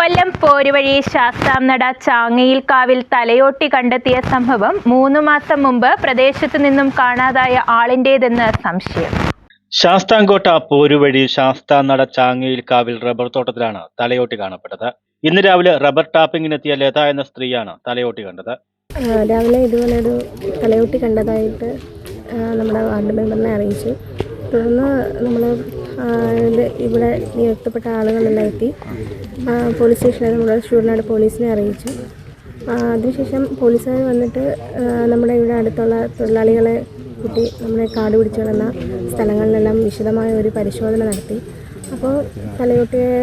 കൊല്ലം പോരുവഴി ശാസ്താംനട ചാങ്ങയിൽ കാവിൽ തലയോട്ടി കണ്ടെത്തിയ സംഭവം മൂന്ന് മാസം മുമ്പ് പ്രദേശത്തു നിന്നും കാണാതായ ആളിന്റേതെന്ന് സംശയം. ശാസ്താംകോട്ട പോരുവഴി ശാസ്താംനട ചാങ്ങയിൽ കാവിൽ റബ്ബർ തോട്ടത്തിലാണ് തലയോട്ടി കാണപ്പെട്ടത്. ഇന്ന് രാവിലെ റബ്ബർ ടാപ്പിങ്ങിനെത്തിയ ലത എന്ന സ്ത്രീയാണ് തലയോട്ടി കണ്ടത്. രാവിലെ ഇതുപോലെ ഒരു തലയോട്ടി കണ്ടതായിട്ട് നമ്മുടെ വാർഡ് മെമ്പറിനെ അറിയിച്ചു. തുടർന്ന് നമ്മൾ ഇവിടെ നിയുക്തപ്പെട്ട ആളുകളെല്ലാം എത്തി. പോലീസ് സ്റ്റേഷനിൽ നമ്മുടെ ചൂടനാട് പോലീസിനെ അറിയിച്ചു. അതിനുശേഷം പോലീസുകാർ വന്നിട്ട് നമ്മുടെ ഇവിടെ അടുത്തുള്ള തൊഴിലാളികളെ കൂട്ടി നമ്മുടെ കാട് പിടിച്ച് കിടന്ന സ്ഥലങ്ങളിലെല്ലാം വിശദമായ ഒരു പരിശോധന നടത്തി. അപ്പോൾ തലയോട്ടിയെ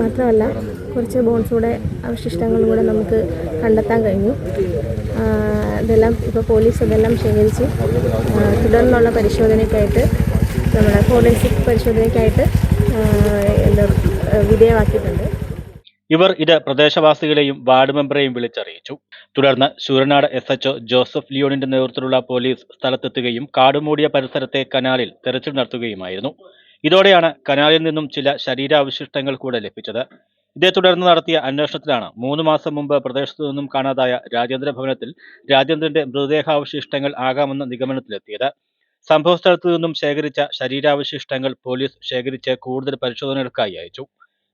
മാത്രമല്ല കുറച്ച് ബോൺസൂടെ അവശിഷ്ടങ്ങളും കൂടെ നമുക്ക് കണ്ടെത്താൻ കഴിഞ്ഞു. ഇതെല്ലാം ഇപ്പോൾ പോലീസ് ഇതെല്ലാം ശേഖരിച്ച്. തുടർന്നുള്ള പരിശോധനയ്ക്കായിട്ട് നമ്മുടെ ഫോറൻസിക് പരിശോധനയ്ക്കായിട്ട് വിധേയമാക്കിയിട്ടുണ്ട്. ഇവർ ഇത് പ്രദേശവാസികളെയും വാർഡ് മെമ്പറെയും വിളിച്ചറിയിച്ചു. തുടർന്ന് Sooranad S H O Joseph ലിയോണിന്റെ നേതൃത്വത്തിലുള്ള പോലീസ് സ്ഥലത്തെത്തുകയും കാടുമൂടിയ പരിസരത്തെ കനാലിൽ തെരച്ചിൽ നടത്തുകയുമായിരുന്നു. ഇതോടെയാണ് കനാലിൽ നിന്നും ചില ശരീരാവശിഷ്ടങ്ങൾ കൂടെ ലഭിച്ചത്. ഇതേ തുടർന്ന് നടത്തിയ അന്വേഷണത്തിലാണ് മൂന്ന് മാസം മുമ്പ് പ്രദേശത്തു നിന്നും കാണാതായ രാജേന്ദ്ര ഭവനത്തിൽ രാജേന്ദ്രന്റെ മൃതദേഹാവശിഷ്ടങ്ങൾ ആകാമെന്ന നിഗമനത്തിലെത്തിയത്. സംഭവസ്ഥലത്തു നിന്നും ശേഖരിച്ച ശരീരാവശിഷ്ടങ്ങൾ പോലീസ് ശേഖരിച്ച് കൂടുതൽ പരിശോധനകൾക്കായി അയച്ചു.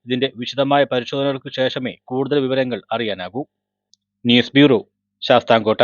ഇതിന്റെ വിശദമായ പരിശോധനകൾക്ക് ശേഷമേ കൂടുതൽ വിവരങ്ങൾ അറിയാനാകൂ. News bureau Sasthamkotta.